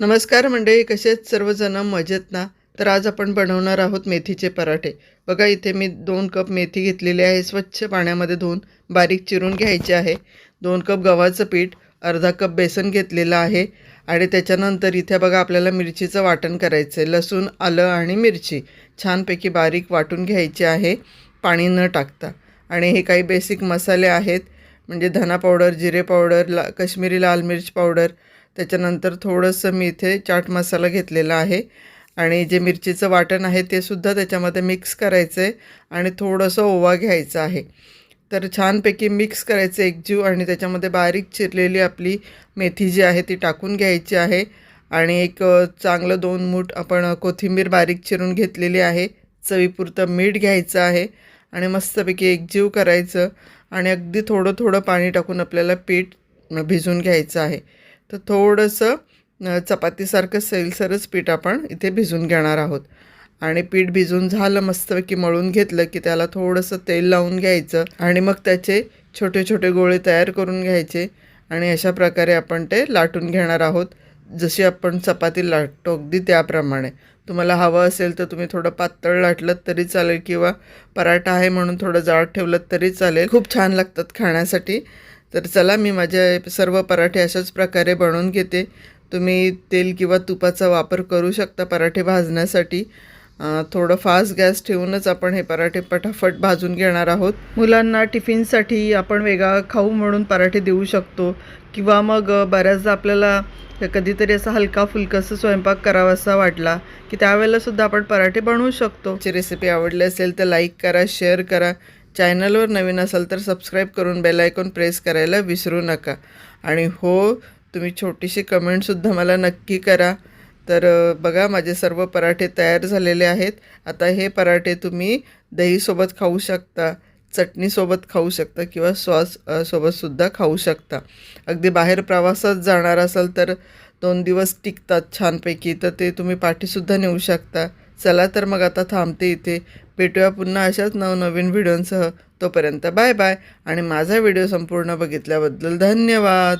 नमस्कार मंडळी कसेच सर्वजण? मजेत ना? तर आज आपण बनवणार आहोत मेथीचे पराठे. बघा इथे मी दोन कप मेथी घेतलेली आहे. स्वच्छ पाण्यामध्ये धुवून बारीक चिरून घ्यायचे आहे. दोन कप गव्हाचं पीठ अर्धा कप बेसन घेतलेलं आहे आणि त्याच्यानंतर इथे बघा आपल्याला मिरचीचं वाटण करायचं आहे लसूण आलं आणि मिरची छानपैकी बारीक वाटून घ्यायची आहे. पाणी न टाकता. आणि हे काही बेसिक मसाले आहेत. म्हणजे धना पावडर जिरे पावडर ला काश्मीरी लाल मिर्च पावडर त्याच्यानंतर थोडंसं मी इथे चाट मसाला घेतलेला आहे. आणि जे मिरचीचं वाटण आहे ते सुद्धा त्याच्यामध्ये मिक्स करायचं आहे आणि थोडंसं ओवा घ्यायचा आहे. तर छानपैकी मिक्स करायचं एकजीव आणि त्याच्यामध्ये बारीक चिरलेली आपली मेथी जी आहे ती टाकून घ्यायची आहे. आणि एक चांगलं दोन मूठ आपण कोथिंबीर बारीक चिरून घेतलेली आहे. चवीपुरतं मीठ घ्यायचं आहे आणि मस्तपैकी एकजीव करायचं आणि अगदी थोडं थोडं पाणी टाकून आपल्याला पीठ भिजून घ्यायचं आहे. तर थोडंसं चपातीसारखं सैलसरच पीठ आपण इथे भिजून घेणार आहोत. आणि पीठ भिजून झालं मस्तपैकी मळून घेतलं की त्याला थोडंसं तेल लावून घ्यायचं आणि मग त्याचे छोटे छोटे गोळे तयार करून घ्यायचे आणि अशा प्रकारे आपण ते लाटून घेणार आहोत. जशी आपण चपाती लाटतो अगदी त्याप्रमाणे. तुम्हाला हवं असेल तर तुम्ही थोडं पातळ लाटलं तरी चालेल किंवा पराठा आहे म्हणून थोडं जाड ठेवलं तरी चालेल. खूप छान लागतात खाण्यासाठी. तर चला मी माझे सर्व पराठे अशाच प्रकारे बनवून घेते. तुम्ही तेल किंवा तुपाचा वापर करू शकता पराठे भाजण्यासाठी. थोडं फास्ट गॅस ठेवूनच आपण हे पराठे पटापट भाजून घेणार आहोत. मुलांना टिफिनसाठी आपण वेगळा खाऊ म्हणून पराठे देऊ शकतो. किंवा मग बऱ्याचदा आपल्याला कधीतरी असा हलका फुलकासा स्वयंपाक करावासा वाटला की त्यावेळेला सुद्धा आपण पराठे बनवू शकतो. रेसिपी आवडली असेल तर लाईक करा शेअर करा. चॅनलवर नवीन असाल तर सबस्क्राईब करून बेल ऐकून प्रेस करायला विसरू नका. आणि हो तुम्ही छोटीशी कमेंटसुद्धा मला नक्की करा. तर बघा माझे सर्व पराठे तयार झालेले आहेत. आता हे पराठे तुम्ही दहीसोबत खाऊ शकता चटणीसोबत खाऊ शकता किंवा सॉस सोबतसुद्धा खाऊ शकता. अगदी बाहेर प्रवासात जाणार असाल तर दोन दिवस टिकतात छानपैकी. तर ते तुम्ही पाठीसुद्धा नेऊ शकता. चला तर मग आता थांबते इथे. भेटूया पुन्हा अशाच नवनवीन व्हिडिओंसह. तोपर्यंत बाय बाय. आणि माझा व्हिडिओ संपूर्ण बघितल्याबद्दल धन्यवाद.